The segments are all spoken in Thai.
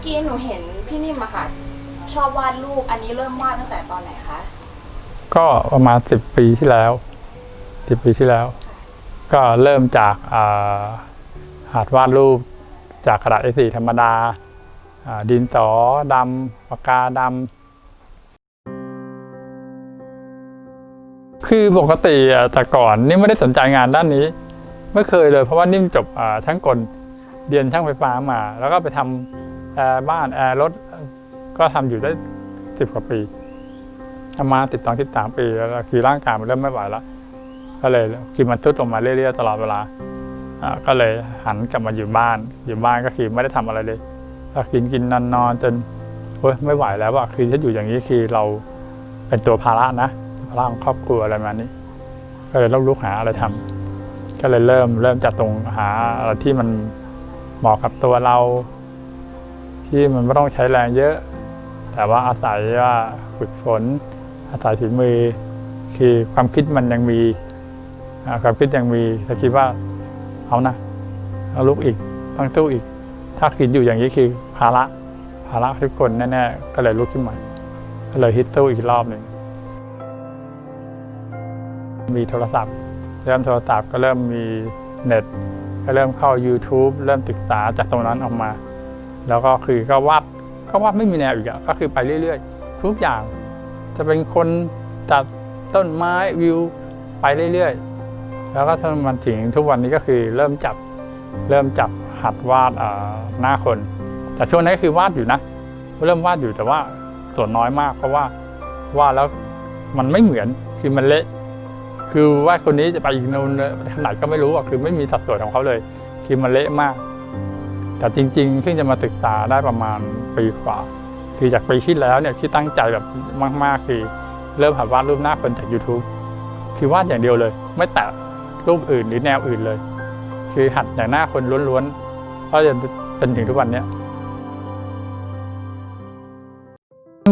อกี้หนูเห็นพี่นิ่มอะค่ะ ชอบวาดรูปอันนี้เริ่มวาดตั้งแต่ตอนไหนคะ ก็ประมาณสิบปีที่แล้วสิบปีที่แล้ว ก็เริ่มจากอ่าหัดวาดรูปจากกระดาษ A4 ธรรมดาอ่าดินสอดำปากกาดำ คือปกติอะแต่ก่อนนี่ไม่ได้สนใจงานด้านนี้ ไม่เคยเลยเพราะว่านิ่มจบอ่าช่างกลเรียนช่างไฟฟ้ามา แล้วก็ไปทำ แอร์บ้านแอร์รถก็ทำอยู่ได้สิบกว่าปีทำมาติดต่อติดสามปีแล้วคือร่างกายมันเริ่มไม่ไหวแล้วก็เลยคือมันทุดลงมาเรื่อยๆตลอดเวลาก็เลยหันกลับมาอยู่บ้าน อยู่บ้านก็คือไม่ได้ทำอะไรเลยก็กินกินนอนนอนจนโอ๊ยไม่ไหวแล้วอะคือถ้าอยู่อย่างนี้คือเราเป็นตัวภาระนะภาระของครอบครัวอะไรประมาณนี้ ก็เลยต้องลุกหาอะไรทำก็เลยเริ่มเริ่มจากตรงหาอะไรที่มันเหมาะกับตัวเรา ที่มันไม่ต้องใช้แรงเยอะ แต่ว่าอาศัยว่าฝึกฝน อาศัยฝีมือ คือความคิดมันยังมีความคิดยังมีถ้าคิดว่าเอานะเอาลุกอีกต้องตู้อีก ถ้าคิดอยู่อย่างนี้คือภาระภาระทุกคนแน่ๆก็เลยลุกขึ้นมาก็เลยฮิตตู้อีกรอบหนึ่งมีโทรศัพท์ เริ่มโทรศัพท์ก็เริ่มมีเน็ต ก็เริ่มเข้า YouTube เริ่มศึกษาจากตรงนั้นออกมา แล้วก็คือก็วาดก็วาดไม่มีแนวอีกอะก็คือไปเรื่อยๆ ทุกอย่างจะเป็นคนตัดต้นไม้วิวไปเรื่อยๆ แล้วก็จนมันถึงทุกวันนี้ก็คือเริ่มจับเริ่มจับหัดวาดหน้าคน แต่ช่วงนั้นก็คือวาดอยู่นะ เริ่มวาดอยู่แต่ว่าส่วนน้อยมากเพราะว่าวาดแล้วมันไม่เหมือนคือมันเละคือวาดคนนี้จะไปอีกนู่นขนาดก็ไม่รู้อะคือไม่มีสัดส่วนของเขาเลย คือมันเละมาก แต่จริงๆเพิ่งจะมาศึกษาได้ประมาณปีกว่า คือจากปีที่แล้วเนี่ยที่ตั้งใจแบบมาก ๆ คือเริ่มหัดวาดรูปหน้าคนจาก YouTube คือวาดอย่างเดียวเลย ไม่แตะรูปอื่นหรือแนวอื่นเลย คือหัดอย่างหน้าคนล้วนๆก็จะเป็นถึงทุกวันเนี้ย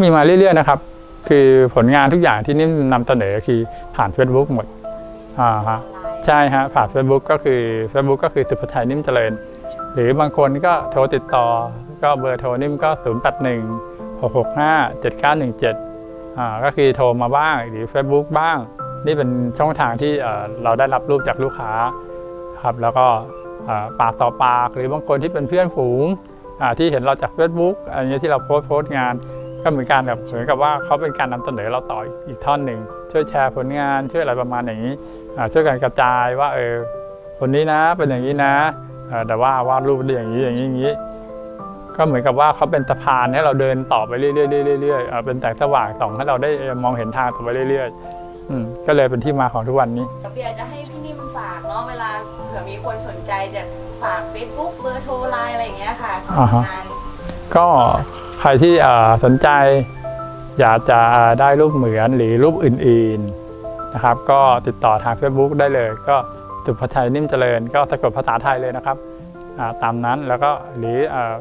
มีมาเรื่อยๆนะครับ คือผลงานทุกอย่างที่นิ่มนำเสนอคือผ่าน Facebook หมดอ่าฮะใช่ฮะผ่าน Facebook ก็คือ Facebook ก็คือสุภชัยนิ่มเจริญ หรือบางคนก็โทรติดต่อ ก็เบอร์โทรนิ่มก็ 0 8 1 6 6 5 7 9 1 7อ่าก็คือโทรมาบ้างหรือ Facebook บ้าง นี่เป็นช่องทางที่เราได้รับรูปจากลูกค้าครับแล้วก็ปากต่อปาก หรือบางคนที่เป็นเพื่อนฝูงอ่าที่เห็นเราจาก Facebook อันนี้ที่เราโพสต์โพสต์งานก็เหมือนกันแบบเหมือนกับว่าเขาเป็นการนำเสนอเราต่ออีกท่อนหนึ่งช่วยแชร์ผลงานช่วยอะไรประมาณอย่างนี้อ่าช่วยกันกระจายว่าเออคนนี้นะเป็นอย่างนี้นะ แต่ว่าวาดรูปได้อย่างนี้อย่างนี้อย่างนี้ ก็เหมือนกับว่าเขาเป็นสะพานให้เราเดินต่อไปเรื่อยๆเรื่อยๆเอ่อเป็นแสงสว่างส่องให้เราได้มองเห็นทางต่อไปเรื่อยๆอืมก็เลยเป็นที่มาของทุกวันนี้เดี๋ยวจะให้พี่นิ่มฝากเนาะเวลาเผื่อมีคนสนใจจะฝาก Facebook เบอร์โทรไลน์อะไรอย่างเงี้ยค่ะของอ่าฮะงานก็ใครที่เอ่อสนใจอยากจะได้รูปเหมือนหรือรูปอื่น ๆนะครับ ก็ติดต่อทาง Facebook ได้เลยก็ สุภชัยนิ่มเจริญ ก็สะกดภาษาไทยเลยนะครับตามนั้นแล้วก็หรือ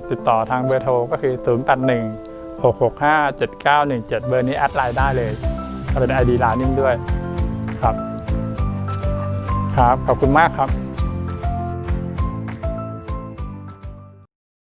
ติดต่อทางเบอร์โทรก็คือ 0 8 1 6 6 5 7 9 1 7 เบอร์นี้แอดไลน์ได้เลยก็เป็น ID ไลน์นิ่มด้วยครับ ครับ ขอบคุณมากครับ